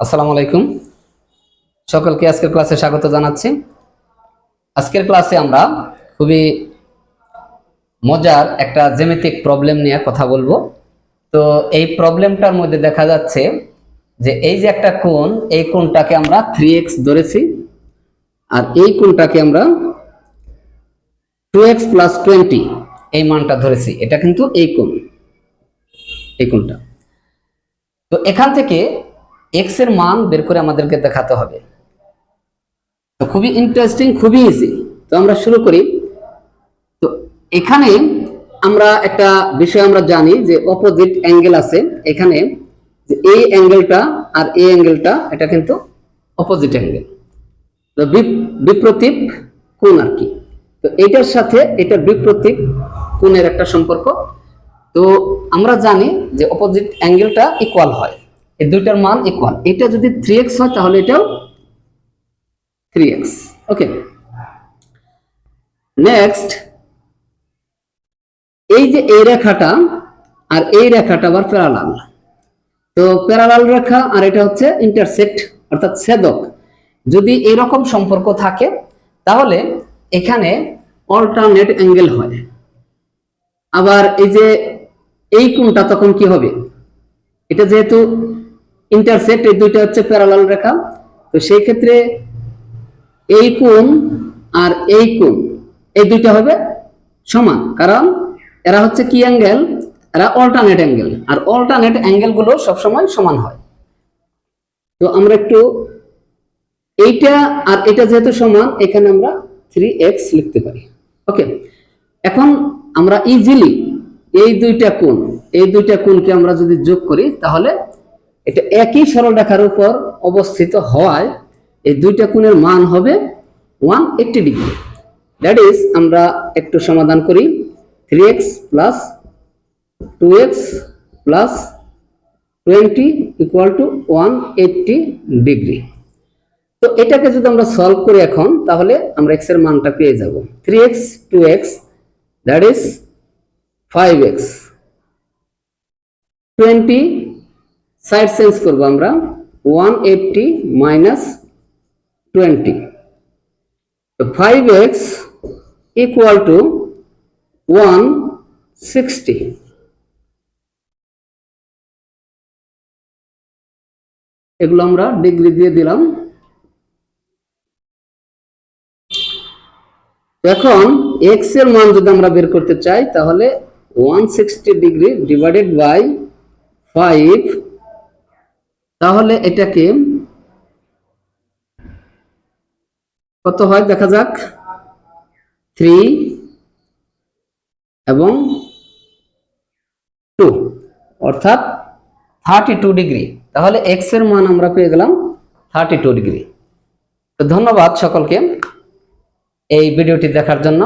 আসসালামু আলাইকুম। সকলকে আজকের ক্লাসে স্বাগত জানাচ্ছি। আজকের ক্লাসে আমরা খুবই মজার একটা জ্যামিতিক প্রবলেম নিয়ে কথা বলব। তো এই প্রবলেমটার মধ্যে দেখা যাচ্ছে যে এই যে একটা কোণ, এই কোণটাকে আমরা থ্রি এক্স ধরেছি আর এই কোণটাকে আমরা টু এক্স প্লাস টোয়েন্টি এই মানটা ধরেছি। এটা কিন্তু এই কোণ, এই কোণটা। তো এখান থেকে এক্সের মান বের করে আমাদেরকে দেখাতে হবে। তো খুবই ইন্টারেস্টিং খুবই ইজি তো আমরা শুরু করি। তো এখানে আমরা একটা বিষয় আমরা জানি যে অপোজিট অ্যাঙ্গেল আছে। এখানে যে এই অ্যাঙ্গেলটা আর এই অ্যাঙ্গেলটা এটা কিন্তু অপোজিট অ্যাঙ্গেল তো বিপ- বিপ্রতীপ কোণ আর কি। তো এটার সাথে এটার বিপ্রতীপ কোণের একটা সম্পর্ক। তো আমরা জানি যে অপোজিট অ্যাঙ্গেলটা ইকুয়াল হয়। এই দুইটার মান ইকুয়াল এটা যদি থ্রি এক্স হয়, তাহলে এটাও থ্রি এক্স ওকে নেক্সট এই যে এই রেখাটা আর এই রেখাটা আবার প্যারালাল তো প্যারালাল রেখা আর এটা হচ্ছে ইন্টারসেক্ট অর্থাৎ ছেদক। যদি এরকম সম্পর্ক থাকে, তাহলে এখানে অল্টারনেট অ্যাঙ্গেল হয়। আবার এই যে এই কোণটা তখন কি হবে? এটা যেহেতু ইন্টারসেক্ট এই দুইটা হচ্ছে প্যারালাল রেখা। তো সেই ক্ষেত্রে এই কোণ আর এই কোণ, এই দুইটা হবে সমান। কারণ এরা হচ্ছে কি অ্যাঙ্গেল এরা অল্টারনেট অ্যাঙ্গেল আর অল্টারনেট অ্যাঙ্গেলগুলো সবসময় সমান হয়। তো আমরা একটু এইটা আর এটা যেহেতু সমান, এখানে আমরা থ্রি এক্স লিখতে পারি। ওকে এখন আমরা ইজিলি এই দুইটা কোণ, এই দুইটা কোণকে আমরা যদি যোগ করি, তাহলে এটা একই সরলরেখার উপর অবস্থিত হওয়ায় এই দুইটা কোণের মান হবে one eighty degree. That is আমরা একটু সমাধান করি। Three X plus two X plus twenty equal to one eighty degree তো এটাকে যদি আমরা সলভ করি এখন, তাহলে আমরা এক্সের মানটা পেয়ে যাব। Three X two X that is five X twenty side change করব আমরা one eighty minus twenty five X equal to one sixty এগুলো আমরা ডিগ্রি দিয়ে দিলাম। এখন এক্সের মান যদি আমরা বের করতে চাই, তাহলে one sixty degree divided by five তাহলে এটাকে কত হয়? দেখা যাক। থ্রি এবং টু, অর্থাৎ থার্টি টু ডিগ্রি। তাহলে এক্সের মান আমরা পেয়ে গেলাম থার্টি টু ডিগ্রি। তো ধন্যবাদ সকলকে এই ভিডিওটি দেখার জন্য।